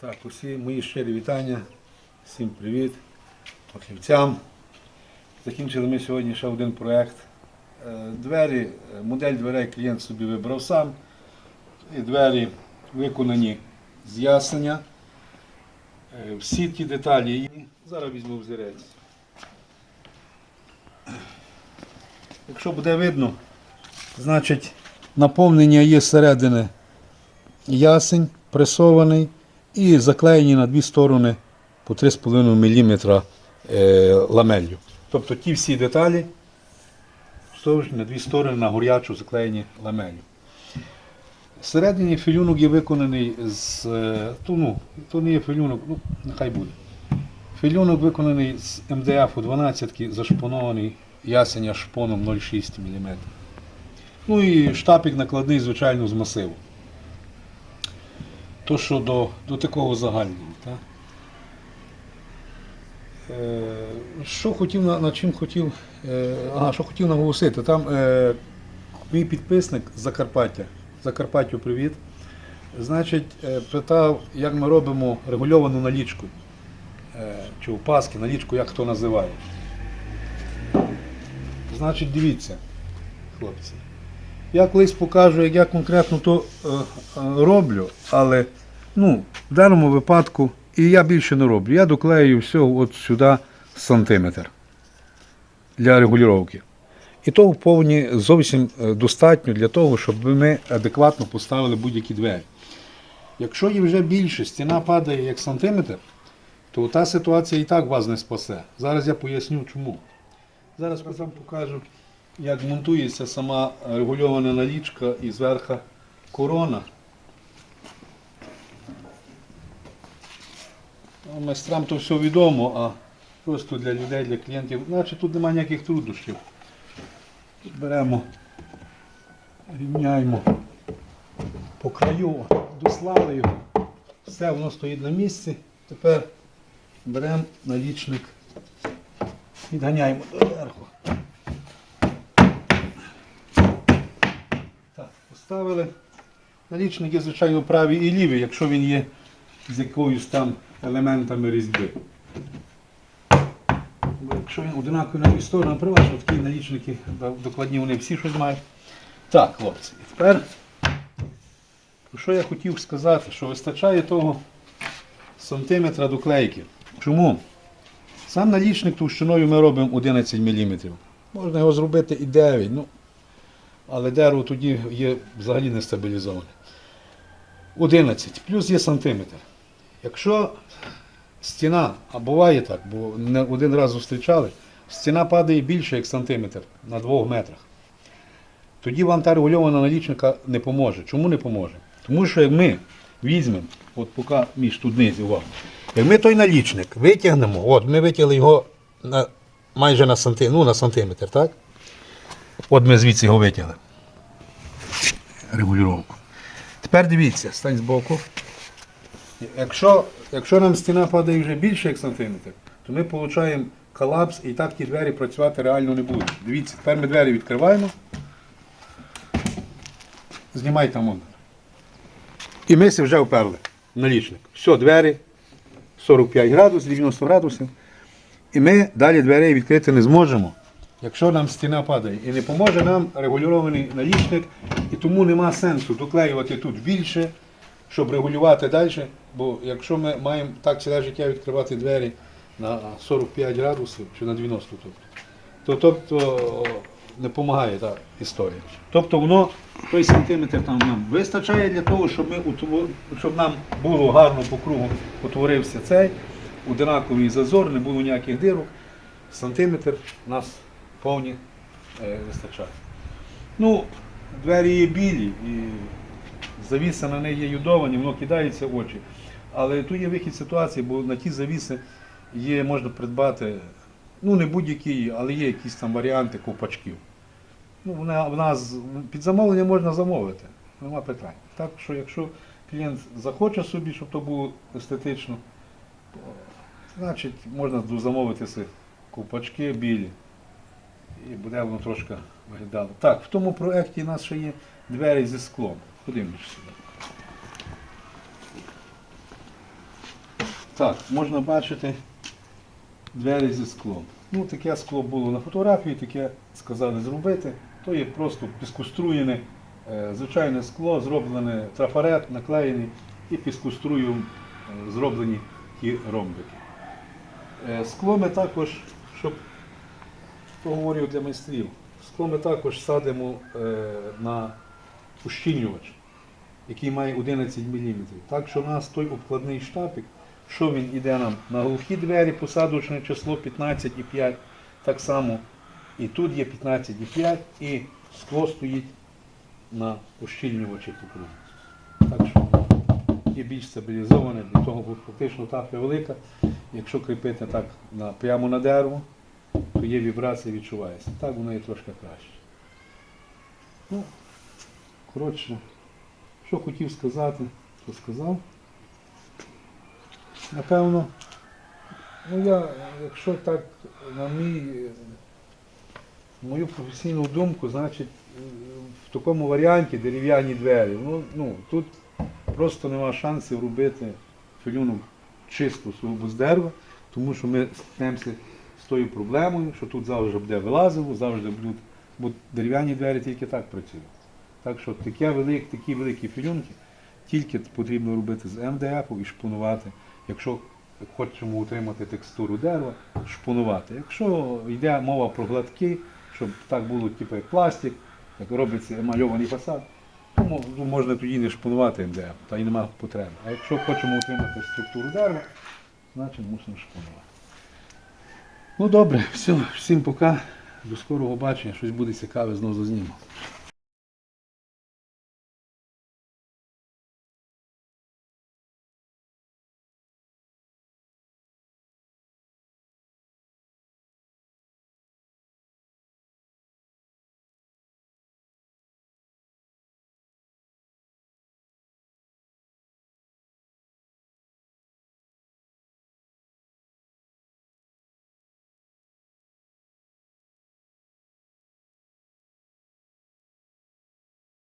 Так, усі мої щирі вітання, всім привіт, фахівцям. Закінчили ми сьогодні ще один проєкт. Е, Двері, е, модель дверей клієнт собі вибрав сам. І двері виконані з ясеня. Е, Всі ті деталі. Зараз візьму взірець. Якщо буде видно, значить наповнення є зсередини ясень пресований і заклеєні на дві сторони по 3,5 мм ламеллю. Тобто ті всі деталі на дві сторони на горячу заклеєні ламеллю. Всередині філюнок є виконаний з. е, То, ну, то не є філюнок, ну, нехай буде. Філюнок виконаний з МДФ 12 зашпонований ясеня шпоном 0,6 мм. Ну і штапик накладний, звичайно, з масиву. То, що до, до такого загального. Та? Е, що хотів, на, чим хотів, е, ага, що хотів наголосити, там е, мій підписник з Закарпаття, Закарпаттю привіт. Значить, е, питав, як ми робимо регульовану налічку. Е, чи опаски, налічку, як хто називає. Значить, дивіться, хлопці. Я колись покажу, як я конкретно то е, е, роблю, але ну, в даному випадку і я більше не роблю. Я доклею все от сюди сантиметр для регулювання. І того повні зовсім е, достатньо для того, щоб ми адекватно поставили будь-які двері. Якщо є вже більше, стіна падає як сантиметр, то та ситуація і так вас не спасе. Зараз я поясню чому. Зараз я вам покажу, як монтується сама регульована налічка і зверху корона. Ну, Майстрам то все відомо, а просто для людей, для клієнтів, значить тут немає ніяких труднощів. Беремо, рівняємо по краю, дослали його, все воно стоїть на місці. Тепер беремо налічник, відганяємо доверху. Так, поставили. Налічник є, звичайно, правий і лівий, якщо він є з якоюсь там елементами різьби. Бо якщо він одинаковий на дві сторони, приважно такі налічники, докладні вони всі щось мають. Так, хлопці, і тепер, що я хотів сказати, що вистачає того сантиметра до клейки. Чому? Сам налічник товщиною ми робимо 11 мм. Можна його зробити і 9, ну, але дерево тоді є взагалі не стабілізоване. 11, плюс є сантиметр. Якщо стіна, а буває так, бо не один раз зустрічали, стіна падає більше, як сантиметр на 2 метрах. Тоді вам та регульована налічника не поможе. Чому не поможе? Тому що як ми візьмемо, от поки між тут низі, увагу, як ми той налічник витягнемо, от ми витягли його на, майже на, санти, ну, на сантиметр, так? От ми звідси його витягли. Регулювання. Тепер дивіться, стань збоку. Якщо, якщо нам стіна падає вже більше як сантиметр, то ми отримуємо колапс і так ті двері працювати реально не будуть. Дивіться, тепер ми двері відкриваємо. Знімай там он. І ми вже вперли. Налічник. Все, двері 45 градусів, 90 градусів. І ми далі дверей відкрити не зможемо. Якщо нам стіна падає і не поможе нам регульований налічник, і тому нема сенсу доклеювати тут більше, щоб регулювати далі. Бо якщо ми маємо так ціле життя відкривати двері на 45 градусів чи на 90, тобто, то тобто не допомагає та історія. Тобто воно той сантиметр там нам вистачає для того, щоб ми щоб нам було гарно по кругу утворився цей одинаковий зазор, не було ніяких дирок. Сантиметр нас повні е, вистачає. Ну, двері є білі і завіса на неї є юдовані, воно кидається в очі. Але тут є вихід ситуації, бо на ті завіси є, можна придбати, ну не будь-які, але є якісь там варіанти ковпачків. Ну, вона, в нас під замовлення можна замовити, нема питань. Так що якщо клієнт захоче собі, щоб то було естетично, то, значить можна замовити ковпачки білі. І буде воно трошки виглядало. Так, в тому проєкті у нас ще є двері зі склом. Ходімо сюди. Так, можна бачити двері зі склом. Ну, таке скло було на фотографії, таке сказали зробити. То є просто піскоструєне, е, звичайне скло, зроблене трафарет, наклеєний і піскоструєм е, зроблені ті ромбики. Е, Скло ми також, щоб поговорю для майстрів, скло ми також садимо е, на ущільнювач, який має 11 мм. Так що у нас той обкладний штапик, що він іде нам на глухі двері, посадочне число 15,5, так само і тут є 15,5 і скло стоїть на ущільнювачі. Так що є більш стабілізоване, для того бо фактично тафля велика. Якщо кріпити так прямо на дерево, то є вібрація, відчувається. Так воно є трошки краще. Ну, коротше, що хотів сказати, то сказав. Напевно, ну я, якщо так, на мій, мою професійну думку, значить, в такому варіанті дерев'яні двері, ну, ну тут просто нема шансів робити філюну чисту сугубо з дерева, тому що ми стикнемося з тою проблемою, що тут завжди буде вилазило, завжди будуть, бо дерев'яні двері тільки так працюють. Так що таке велик, такі великі філюнки тільки потрібно робити з МДФ і шпонувати. Якщо хочемо утримати текстуру дерева, шпонувати. Якщо йде мова про гладкі, щоб так було типу як пластик, як робиться емальований фасад, то ну, можна тоді не шпонувати МДФ, та й немає потреби. А якщо хочемо утримати структуру дерева, значить мусимо шпонувати. Ну добре, все, всім пока. До скорого бачення, щось буде цікаве, знову зазнімемо.